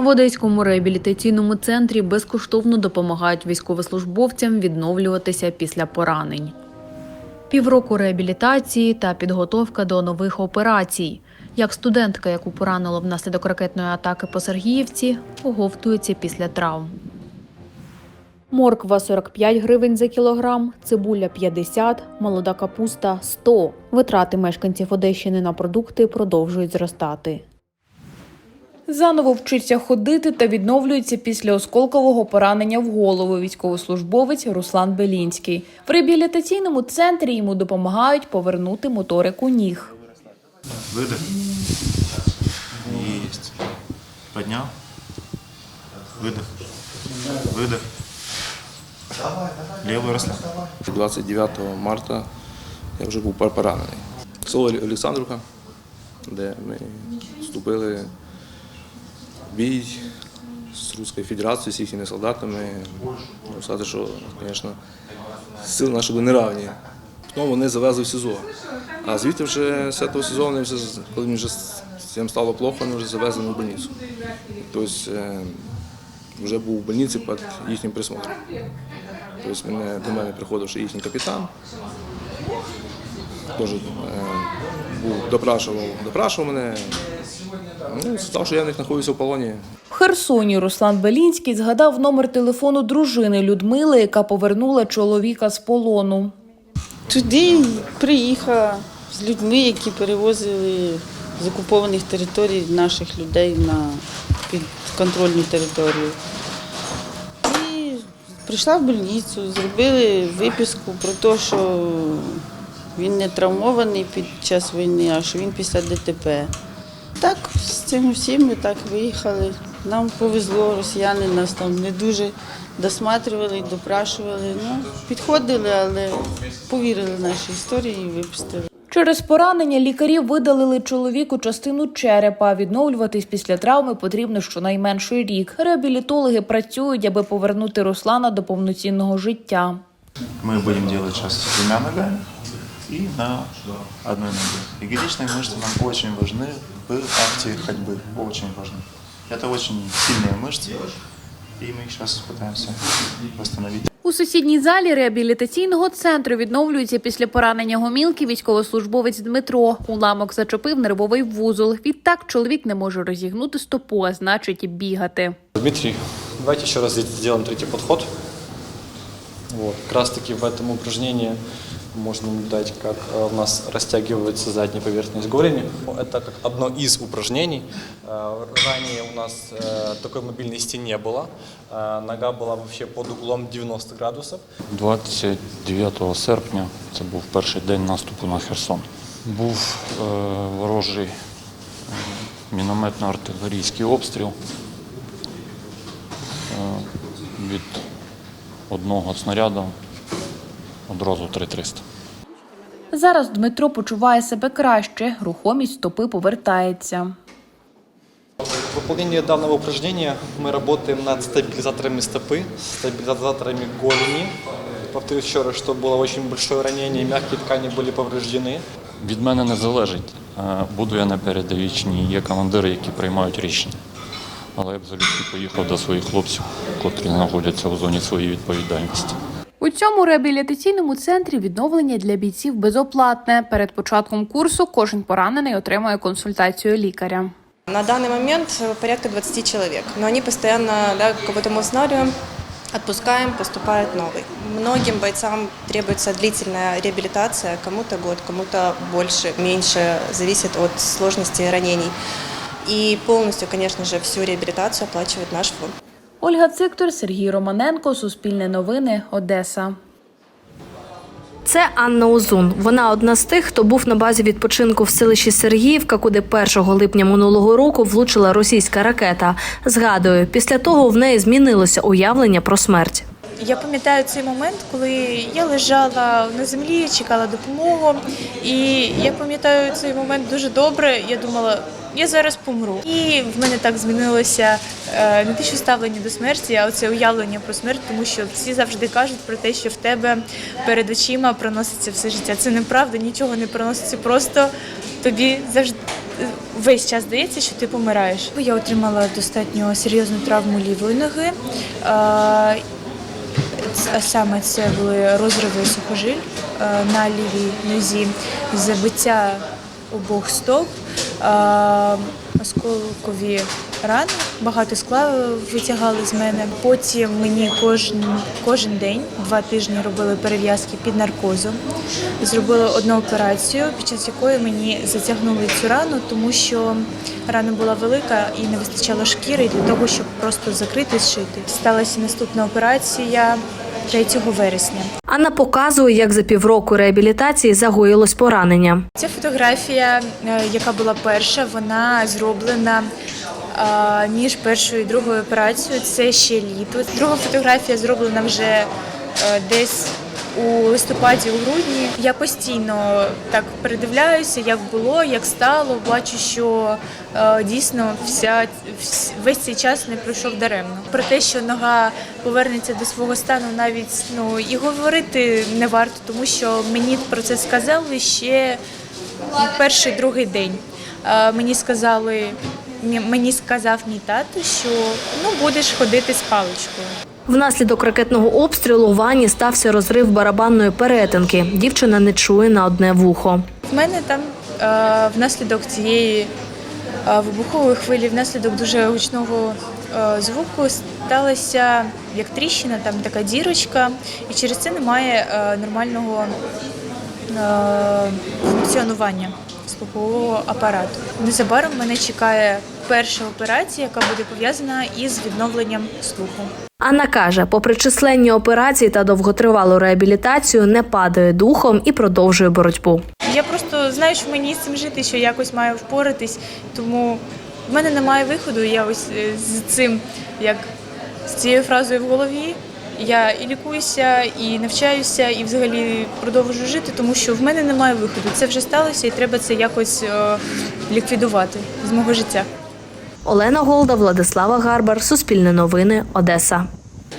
В Одеському реабілітаційному центрі безкоштовно допомагають військовослужбовцям відновлюватися після поранень. Півроку реабілітації та підготовка до нових операцій. Як студентка, яку поранило внаслідок ракетної атаки по Сергіївці, оговтується після травм. Морква 45 гривень за кілограм, цибуля 50, молода капуста 100. Витрати мешканців Одещини на продукти продовжують зростати. Заново вчиться ходити та відновлюється після осколкового поранення в голову військовослужбовець Руслан Белінський. В реабілітаційному центрі йому допомагають повернути моторику ніг. Выдох. Есть. Поднял. Выдох. Выдох. Левый расслаб. 29 марта я вже був пор- поранений. Село Олександрівка, де ми вступили в бій з Руською Федерацією, з їхніми солдатами. Можу сказати, що, звісно, сили наші були неравні. Потім вони завезли в СІЗО. А звідти вже з цього СІЗО, вони вже, коли мені вже цим стало плохо, вони вже завезли в больницю. Тобто е, вже був в больниці під їхнім присмотром. Тобто мене, до мене приходив ще їхній капітан. Теж е, був, допрашував, допрашував мене. Ну, сказав, що я в них знаходився в полоні. В Херсоні Руслан Белінський згадав номер телефону дружини Людмили, яка повернула чоловіка з полону. Туди приїхала з людьми, які перевозили з окупованих територій наших людей на підконтрольну територію. І прийшла в больницю, зробили виписку про те, що він не травмований під час війни, а що він після ДТП. Так, з цим всім ми так виїхали. Нам повезло, росіяни нас там не дуже досматривали, допрашували. Ну, підходили, але повірили нашій історії і випустили. Через поранення лікарі видалили чоловіку частину черепа. Відновлюватись після травми потрібно щонайменше рік. Реабілітологи працюють, аби повернути Руслана до повноцінного життя. Мы будем делать сейчас с двумя ногами и на одной ноге. Ягодичные мышцы нам очень важны в акте ходьбы. Очень важны. Это очень сильные мышцы, и мы их сейчас пытаемся восстановить. У сусідній залі реабілітаційного центру відновлюється після поранення гомілки військовослужбовець Дмитро. Уламок зачепив нервовий вузол. Відтак чоловік не може розігнути стопу, а значить і бігати. Дмитрий, давайте еще раз здесь сделаем третий подход. Вот, как раз таки в этом упражнении можно наблюдать, как э, у нас растягивается задняя поверхность голени. Это как одно из упражнений. Э, Ранее у нас э, такой мобильности не было. Э, Нога была вообще под углом 90 градусов. 29 серпня, це був перший день наступу на Херсон. Був е, ворожий е, мінометно-артилерійський обстріл е, від одного снаряду одразу 3300. Зараз Дмитро почуває себе краще, рухомість стопи повертається. В выполнении данного упражнения мы работаем над стабилизаторами стопы, стабилизаторами голени. Повторюсь еще раз, что было очень большое ранение, мягкие ткани были повреждены. Від мене не залежить, е, буду я на передовій чи ні. Є командири, які приймають рішення. Але я б залюбки поїхав до своїх хлопців, котрі знаходяться у зоні своєї відповідальності. У цьому реабілітаційному центрі відновлення для бійців безоплатне. Перед початком курсу кожен поранений отримує консультацію лікаря. На данный момент э, порядка 20 человек, но они постоянно, да, кого-то мы восстанавливаем, отпускаем, поступает новый. Многим бойцам требуется длительная реабилитация, кому-то год, кому-то больше, меньше, зависит от сложности ранений. И полностью, конечно же, всю реабилитацию оплачивает наш фонд. Ольга Циктор, Сергій Романенко, Суспільне новини, Одеса. Це Анна Озун. Вона одна з тих, хто був на базі відпочинку в селищі Сергіївка, куди 1 липня минулого року влучила російська ракета. Згадую, після того в неї змінилося уявлення про смерть. Я пам'ятаю цей момент, коли я лежала на землі, чекала допомогу. І я пам'ятаю цей момент дуже добре. Я думала, я зараз помру. І в мене так змінилося е, не те, що ставлення до смерті, а оце уявлення про смерть, тому що всі завжди кажуть про те, що в тебе перед очима проноситься все життя. Це неправда, нічого не проноситься, просто тобі завжди весь час здається, що ти помираєш. Я отримала достатньо серйозну травму лівої ноги. А, саме це були розриви сухожиль е, на лівій нозі, забиття обох стоп, осколкові рани, багато скла витягали з мене. Потім мені кожен, кожен день, два тижні робили перев'язки під наркозом. Зробили одну операцію, під час якої мені затягнули цю рану, тому що рана була велика і не вистачало шкіри для того, щоб просто закрити зшити. Сталася наступна операція 3 вересня. Анна показує, як за півроку реабілітації загоїлось поранення. Ця фотографія, е, яка була перша, вона зроблена е, між першою і другою операцією. Це ще літо. Друга фотографія зроблена вже е, десь у листопаді, у грудні. Я постійно так передивляюся, як було, як стало. Бачу, що е, дійсно вся весь цей час не пройшов даремно. Про те, що нога повернеться до свого стану, навіть ну і говорити не варто, тому що мені про це сказали ще перший другий день. Е, Мені сказали, мені сказав мій тато, що ну будеш ходити з паличкою. Внаслідок ракетного обстрілу в Ані стався розрив барабанної перетинки. Дівчина не чує на одне вухо. В мене там е, внаслідок цієї е, вибухової хвилі, внаслідок дуже гучного е, звуку сталася як тріщина, там така дірочка, і через це немає нормального функціонування слухового апарату. Незабаром мене чекає перша операція, яка буде пов'язана із відновленням слуху. Анна каже, попри численні операції та довготривалу реабілітацію, не падає духом і продовжує боротьбу. Я просто знаю, що мені з цим жити, що якось маю впоратись, тому в мене немає виходу. Я ось е, з цим, як з цією фразою в голові. Я і лікуюся, і навчаюся, і взагалі продовжую жити, тому що в мене немає виходу. Це вже сталося, і треба це якось е, ліквідувати з мого життя. Олена Голда, Владислава Гарбар, Суспільне новини, Одеса.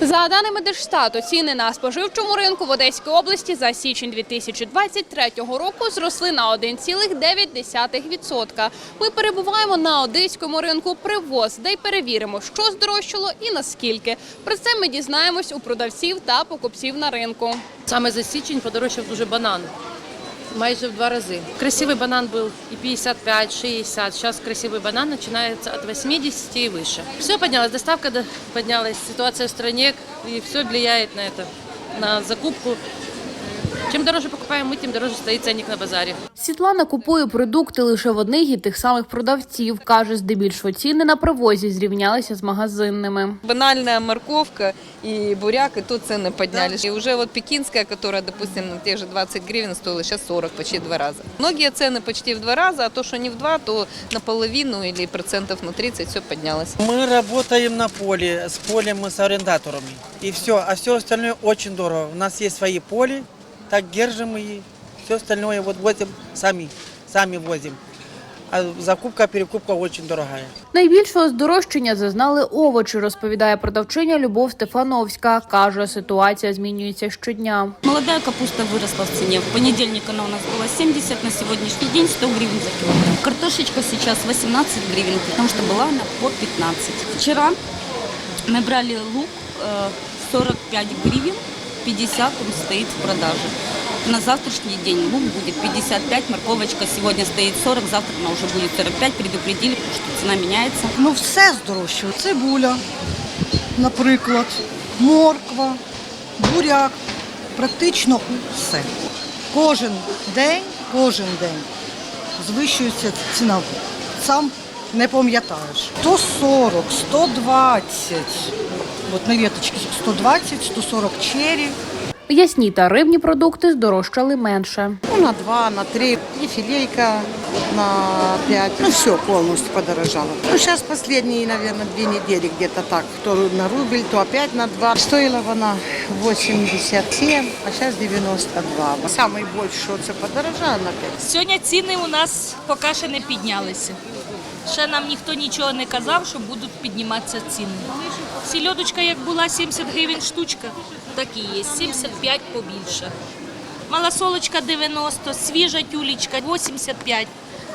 За даними Держстату, ціни на споживчому ринку в Одеській області за січень 2023 року зросли на 1,9%. Ми перебуваємо на одеському ринку привоз, де й перевіримо, що здорожчало і наскільки. Про це ми дізнаємось у продавців та покупців на ринку. Саме за січень подорожчав дуже банан. Майже в два рази. Красивий банан був і 55, 60. Зараз красивий банан починається від 80 і вище. Все поднялось, доставка до- поднялась, ситуация в стране, и все влияет на это, на закупку. Чем дороже покупаем мы, тем дороже стоит ценник на базаре. Світлана купує продукти лише в одних і тих самих продавців. Каже, здебільшого ціни на привозі зрівнялися з магазинними. Банальная морковка и буряк, и тут цены поднялись. И уже вот пекинская, которая, допустим, на те же 20 гривен стоила, сейчас 40, почти в два раза. Многие цены почти в два раза, а то, что не в два, то наполовину или процентов на 30 все поднялось. Мы работаем на поле, с полем мы с арендаторами. И все, а все остальное очень дорого. У нас есть свои поле, так держим и все остальное вот возим сами, сами возим. А закупка, перекупка очень дорогая. Найбільшого здорожчання зазнали овочі, розповідає продавчиня Любов Стефановська. Каже, ситуація змінюється щодня. Молодая капуста выросла в цене. В понедельник она у нас была 70, на сегодняшний день 100 гривен за килограмм. Картошечка сейчас 18 гривен, потому что была она по 15. Вчера мы брали лук э, 45 гривен, 50 он стоит в продаже. На завтрашний день лук будет 55, морковочка сегодня стоит 40, завтра она уже будет 45. Предупредили, потому что цена меняется. Ну все здорожчало. Цибуля, наприклад, морква, буряк, практично все. Кожен день, кожен день звищується ціна. Сам не пам'ятаєш. 140, 120. От на веточці 120, 140 черрі. М'ясні та рибні продукти здорожчали менше. Ну, на 2, на 3. И филейка на 5. Ну, все полностью подорожало. Ну, сейчас последние, наверное, две недели где-то так. То на рубль, то опять на 2. Стоила она 87, а сейчас 92. Самый больше, что это подорожало на 5. Сьогодні ціни у нас поки ще не піднялися. Ще нам ніхто нічого не казав, що будуть підніматися ціни. Сільодочка як була 70 гривень штучка, так і є, 75 побільше. Малосолочка 90, свіжа тюлечка 85.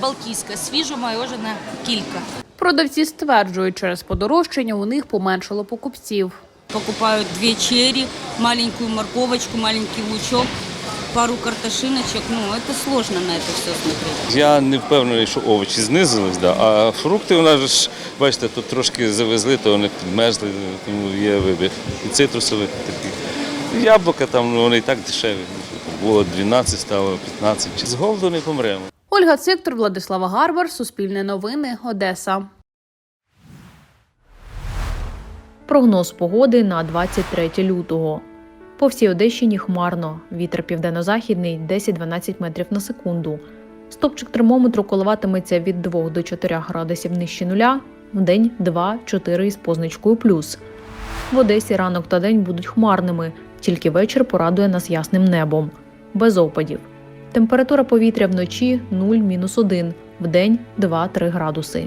балтійська, свіжоморожена кілька. Продавці стверджують, через подорожчання у них поменшало покупців. Покупают две черри, маленькую морковочку, маленький лучок, пару картошиночек. Ну, это сложно на это все смотреть. Я не впевнений, що овочі знизились, да. а фрукти у нас ж, бачите, тут трошки завезли, то вони підмерзли, тому є вибір. І цитрусові такі. Яблука там ну, вони і так дешеві. Було 12, стало 15. З голоду не помремо. Ольга Циктор, Владислава Гарбар, Суспільне новини, Одеса. Прогноз погоди на 23 лютого. По всій Одещині хмарно. Вітер південно-західний 10-12 метрів на секунду. Стопчик термометру коливатиметься від 2 до 4 градусів нижче нуля, вдень 2-4 із позначкою плюс. В Одесі ранок та день будуть хмарними, тільки вечір порадує нас ясним небом, без опадів. Температура повітря вночі 0-1, вдень 2-3 градуси.